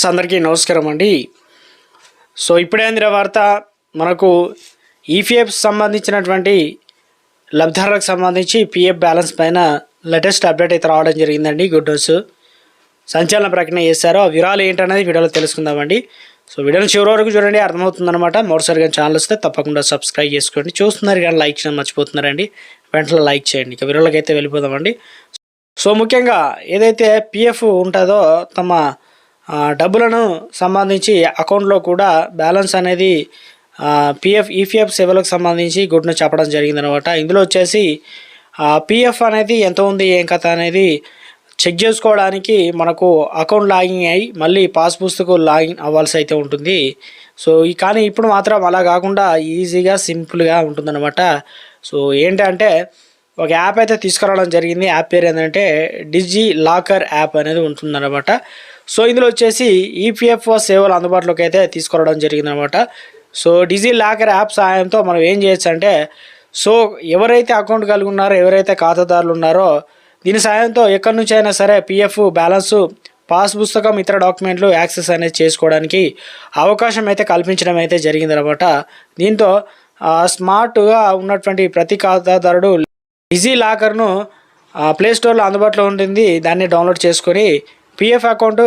అందరికీ నమస్కారం అండి. సో ఇప్పుడే అందిన వార్త మనకు ఈపీఎఫ్ సంబంధించినటువంటి లబ్ధిదారులకు సంబంధించి పిఎఫ్ బ్యాలెన్స్ పైన లేటెస్ట్ అప్డేట్ అయితే రావడం జరిగిందండి గుడ్ న్యూస్. సంచలన ప్రకటన చేశారు. ఆ వివరాలు ఏంటనేది వీడియోలో తెలుసుకుందామండి. సో వీడియోని చివరి వరకు చూడండి అర్థమవుతుందన్నమాట. మరోసారిగా ఛానల్ వస్తే తప్పకుండా సబ్స్క్రైబ్ చేసుకోండి. చూస్తున్నారు కానీ లైక్ చేయడం మర్చిపోతున్నారండి. వెంటనే లైక్ చేయండి. ఇక వీడియోలోకి అయితే వెళ్ళిపోదామండి. సో ముఖ్యంగా ఏదైతే పిఎఫ్ ఉంటుందో తమ డబ్బులను సంబంధించి అకౌంట్లో కూడా బ్యాలెన్స్ అనేది పిఎఫ్ ఈపీఎఫ్ సేవలకు సంబంధించి గుడ్ను చెప్పడం జరిగిందనమాట. ఇందులో వచ్చేసి పిఎఫ్ అనేది ఎంత ఉంది ఏం కథ అనేది చెక్ చేసుకోవడానికి మనకు అకౌంట్ లాగిన్ అయ్యి మళ్ళీ పాస్ పుస్తకం లాగిన్ అవ్వాల్సి అయితే ఉంటుంది. సో ఈ కానీ ఇప్పుడు మాత్రం అలా కాకుండా ఈజీగా సింపుల్గా ఉంటుందన్నమాట. సో ఏంటంటే ఒక యాప్ అయితే తీసుకురావడం జరిగింది. యాప్ పేరు ఏంటంటే డిజి లాకర్ యాప్ అనేది ఉంటుందన్నమాట. సో ఇందులో వచ్చేసి ఈపీఎఫ్ఓ సేవలు అందుబాటులోకి అయితే తీసుకురావడం జరిగిందనమాట సో డిజి లాకర్ యాప్ సహాయంతో మనం ఏం చేయొచ్చు అంటే సో ఎవరైతే అకౌంట్ కలిగి ఉన్నారో ఎవరైతే ఖాతాదారులు ఉన్నారో దీని సాయంతో ఎక్కడి నుంచి అయినా సరే పిఎఫ్ బ్యాలెన్స్ పాస్ పుస్తకం ఇతర డాక్యుమెంట్లు యాక్సెస్ అనేది చేసుకోవడానికి అవకాశం అయితే కల్పించడం అయితే జరిగిందనమాట దీంతో స్మార్ట్గా ఉన్నటువంటి ప్రతి ఖాతాదారుడు ఈజీ లాకర్ను ప్లే స్టోర్లో అందుబాటులో ఉంటుంది. దాన్ని డౌన్లోడ్ చేసుకొని పిఎఫ్ అకౌంట్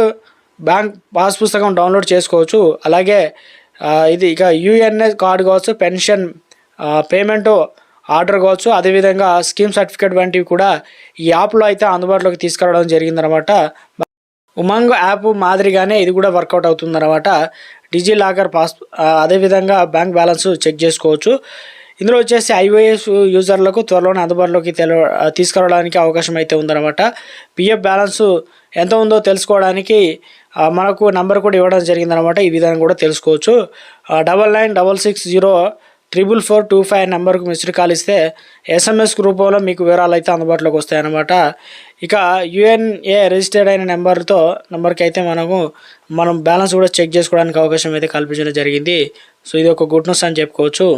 బ్యాంక్ పాస్ పుస్తకం డౌన్లోడ్ చేసుకోవచ్చు. అలాగే ఇది ఇక యుఎన్ఎస్ కార్డు కావచ్చు పెన్షన్ పేమెంట్ ఆర్డర్ కావచ్చు. అదేవిధంగా స్కీమ్ సర్టిఫికేట్ వంటివి కూడా ఈ యాప్లో అయితే అందుబాటులోకి తీసుకురావడం జరిగిందనమాట. ఉమంగ్ యాప్ మాదిరిగానే ఇది కూడా వర్కౌట్ అవుతుందన్నమాట డిజీ లాకర్ పాస్ అదేవిధంగా బ్యాంక్ బ్యాలెన్స్ చెక్ చేసుకోవచ్చు. ఇందులో వచ్చేసి ఐఓఎస్ యూజర్లకు త్వరలోనే అందుబాటులోకి తెల తీసుకురావడానికి అవకాశం అయితే ఉందన్నమాట. పిఎఫ్ బ్యాలెన్స్ ఎంత ఉందో తెలుసుకోవడానికి మనకు నంబర్ కూడా ఇవ్వడం జరిగిందనమాట ఈ విధానం కూడా తెలుసుకోవచ్చు. Double nine double six zero triple four two five నెంబర్కు మిస్డ్ కాల్ ఇస్తే ఎస్ఎంఎస్ రూపంలో మీకు వివరాలు అయితే అందుబాటులోకి వస్తాయన్నమాట. ఇక యుఎన్ఏ రిజిస్టర్డ్ అయిన నెంబర్తో నెంబర్కి అయితే మనము మనం బ్యాలెన్స్ కూడా చెక్ చేసుకోవడానికి అవకాశం అయితే కల్పించడం జరిగింది. సో ఇది ఒక గుడ్ న్యూస్ అని చెప్పుకోవచ్చు.